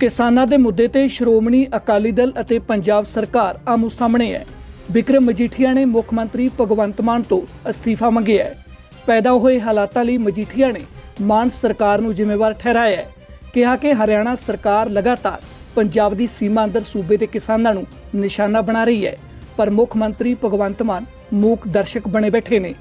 ਕਿਸਾਨਾਂ ਦੇ ਮੁੱਦੇ ਤੇ ਸ਼੍ਰੋਮਣੀ ਅਕਾਲੀ ਦਲ ਅਤੇ ਪੰਜਾਬ ਸਰਕਾਰ ਆਮੋ ਸਾਹਮਣੇ ਹੈ ਵਿਕਰਮ ਮਜੀਠੀਆ ਨੇ ਮੁੱਖ ਮੰਤਰੀ ਭਗਵੰਤ ਮਾਨ ਤੋਂ ਅਸਤੀਫਾ ਮੰਗਿਆ ਹੈ ਪੈਦਾ ਹੋਏ ਹਾਲਾਤਾਂ ਲਈ ਮਜੀਠੀਆ ਨੇ ਮਾਨ ਸਰਕਾਰ ਨੂੰ ਜ਼ਿੰਮੇਵਾਰ ਠਹਿਰਾਇਆ ਹੈ ਕਿਹਾ ਕਿ ਹਰਿਆਣਾ ਸਰਕਾਰ ਲਗਾਤਾਰ ਪੰਜਾਬ ਦੀ ਸੀਮਾ ਅੰਦਰ ਸੂਬੇ ਦੇ ਕਿਸਾਨਾਂ ਨੂੰ ਨਿਸ਼ਾਨਾ ਬਣਾ ਰਹੀ ਹੈ ਪਰ ਮੁੱਖ ਮੰਤਰੀ ਭਗਵੰਤ ਮਾਨ ਮੂਕ ਦਰਸ਼ਕ ਬਣੇ ਬੈਠੇ ਨੇ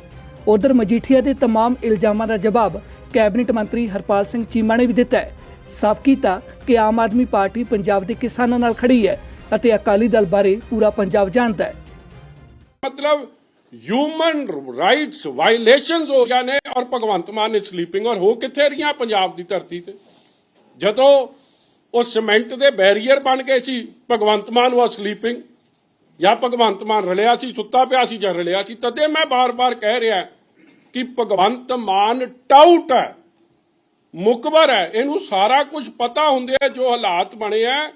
ਉਧਰ ਮਜੀਠੀਆ ਦੇ तमाम ਇਲਜ਼ਾਮਾਂ ਦਾ ਜਵਾਬ ਕੈਬਨਿਟ ਮੰਤਰੀ ਹਰਪਾਲ ਸਿੰਘ ਚੀਮਾ ਨੇ ਵੀ ਦਿੱਤਾ ਹੈ ਸਾਫ਼ ਕੀਤਾ ਕਿ ਆਮ ਆਦਮੀ ਪਾਰਟੀ ਪੰਜਾਬ ਦੇ ਕਿਸਾਨਾਂ ਨਾਲ ਖੜੀ ਹੈ ਅਤੇ ਅਕਾਲੀ ਦਲ ਬਾਰੇ ਪੂਰਾ ਪੰਜਾਬ ਜਾਣਦਾ ਹੈ। ਮਤਲਬ ਹਿਊਮਨ ਰਾਈਟਸ ਵਾਇਲੇਸ਼ਨਸ ਹੋ ਗਏ ਨੇ ਔਰ ਭਗਵੰਤ ਮਾਨ ਇਸ ਸਲੀਪਿੰਗ ਔਰ ਹੋ ਕਿੱਥੇ ਰਹੀਆਂ ਪੰਜਾਬ ਦੀ ਧਰਤੀ ਤੇ? ਜਦੋਂ ਉਹ ਸਿਮੈਂਟ ਦੇ ਬੈਰੀਅਰ ਬਣ ਗਏ ਸੀ, ਭਗਵੰਤ ਮਾਨ ਉਹ ਸਲੀਪਿੰਗ ਜਾਂ ਭਗਵੰਤ ਮਾਨ ਰਲਿਆ ਸੀ, ਸੁੱਤਾ ਪਿਆ ਸੀ ਜਾਂ ਰਲਿਆ ਸੀ, ਤਦੇ ਮੈਂ ਬਾਰ-ਬਾਰ ਕਹਿ ਰਿਹਾ ਕਿ ਭਗਵੰਤ ਮਾਨ ਟਾਊਟ ਹੈ। ਮੁਕਬਰ ਹੈ। ਇਹਨੂੰ ਸਾਰਾ ਕੁਝ ਪਤਾ ਹੁੰਦੇ ਜੋ ਹਾਲਾਤ ਬਣੇ ਆ,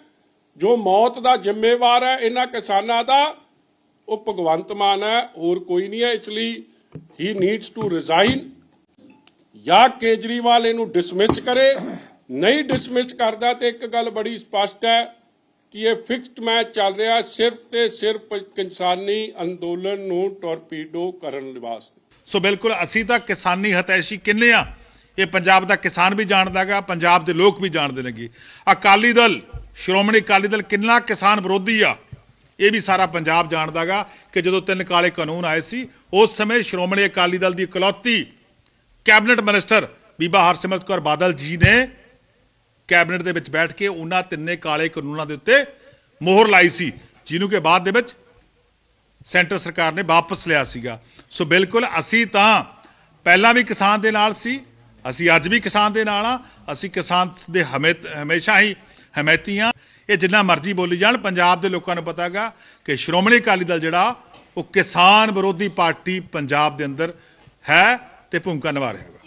ਜੋ ਮੌਤ ਦਾ ਜ਼ਿੰਮੇਵਾਰ ਹੈ, ਇਹਨਾਂ ਕਿਸਾਨਾਂ ਦਾ। ਉਹ ਭਗਵੰਤ ਮਾਨ ਹੈ, ਹੋਰ ਕੋਈ ਨਹੀਂ ਹੈ, ਇਸ ਲਈ ਹੀ ਨੀਡਸ ਟੂ ਰਿਜ਼ਾਈਨ ਜਾਂ ਕੇਜਰੀਵਾਲ ਇਹਨੂੰ ਡਿਸਮਿਸ ਕਰੇ। ਨਹੀਂ ਡਿਸਮਿਸ ਕਰਦਾ ਤੇ ਇੱਕ ਗੱਲ ਬੜੀ ਸਪਸ਼ਟ ਹੈ ਕਿ ਇਹ ਫਿਕਸਡ ਮੈਚ ਚੱਲ ਰਿਹਾ, ਸਿਰਫ ਤੇ ਸਿਰਫ ਕਿਸਾਨੀ ਅੰਦੋਲਨ ਨੂੰ ਟੋਰਪੀਡੋ ਕਰਨ ਵਾਸਤੇ। ਸੋ ਬਿਲਕੁਲ, ਅਸੀਂ ਤਾਂ ਕਿਸਾਨੀ ਹਤੈਸ਼ੀ ਕਿੰਨੇ ਆ? ਇਹ ਪੰਜਾਬ ਦਾ ਕਿਸਾਨ ਵੀ ਜਾਣਦਾਗਾ ਪੰਜਾਬ ਦੇ ਲੋਕ ਵੀ ਜਾਣਦੇ ਨੇਗੇ। ਅਕਾਲੀ ਦਲ, ਸ਼੍ਰੋਮਣੀ ਅਕਾਲੀ ਦਲ ਕਿੰਨਾ ਕਿਸਾਨ ਵਿਰੋਧੀ ਆ, ਇਹ ਵੀ ਸਾਰਾ ਪੰਜਾਬ ਜਾਣਦਾਗਾ ਕਿ ਜਦੋਂ ਤਿੰਨ ਕਾਲੇ ਕਾਨੂੰਨ ਆਏ ਸੀ, ਉਸ ਸਮੇਂ ਸ਼੍ਰੋਮਣੀ ਅਕਾਲੀ ਦਲ ਦੀ ਇਕਲੌਤੀ ਕੈਬਨਿਟ ਮਿਨਿਸਟਰ ਬੀਬਾ ਹਰਸਿਮਰਤ ਕੌਰ ਬਾਦਲ ਜੀ ਨੇ ਕੈਬਨਿਟ ਦੇ ਵਿੱਚ ਬੈਠ ਕੇ ਉਹਨਾਂ ਤਿੰਨੇ ਕਾਲੇ ਕਾਨੂੰਨਾਂ ਦੇ ਉੱਤੇ ਮੋਹਰ ਲਾਈ ਸੀ, ਜਿਹਨੂੰ ਕਿ ਬਾਅਦ ਦੇ ਵਿੱਚ ਸੈਂਟਰ ਸਰਕਾਰ ਨੇ ਵਾਪਸ ਲਿਆ ਸੀਗਾ। ਸੋ ਬਿਲਕੁਲ ਅਸੀਂ ਤਾਂ ਪਹਿਲਾਂ ਵੀ ਕਿਸਾਨ ਦੇ ਨਾਲ ਸੀ ਅਸੀਂ ਅੱਜ ਵੀ ਕਿਸਾਨ ਦੇ ਨਾਲ ਆ ਅਸੀਂ ਕਿਸਾਨ ਦੇ ਹਮੇ ਹਮੇਸ਼ਾ ਹੀ ਹਮਾਇਤੀ ਹਾਂ। ਇਹ ਜਿੰਨਾ ਮਰਜ਼ੀ ਬੋਲੀ ਜਾਣ, ਪੰਜਾਬ ਦੇ ਲੋਕਾਂ ਨੂੰ ਪਤਾਗਾ ਕਿ ਸ਼੍ਰੋਮਣੀ ਅਕਾਲੀ ਦਲ ਜਿਹੜਾ, ਉਹ ਕਿਸਾਨ ਵਿਰੋਧੀ ਪਾਰਟੀ ਪੰਜਾਬ ਦੇ ਅੰਦਰ ਹੈ ਤੇ ਭੂਮਿਕਾ ਨਿਭਾ ਰਿਹਾ ਹੈਗਾ।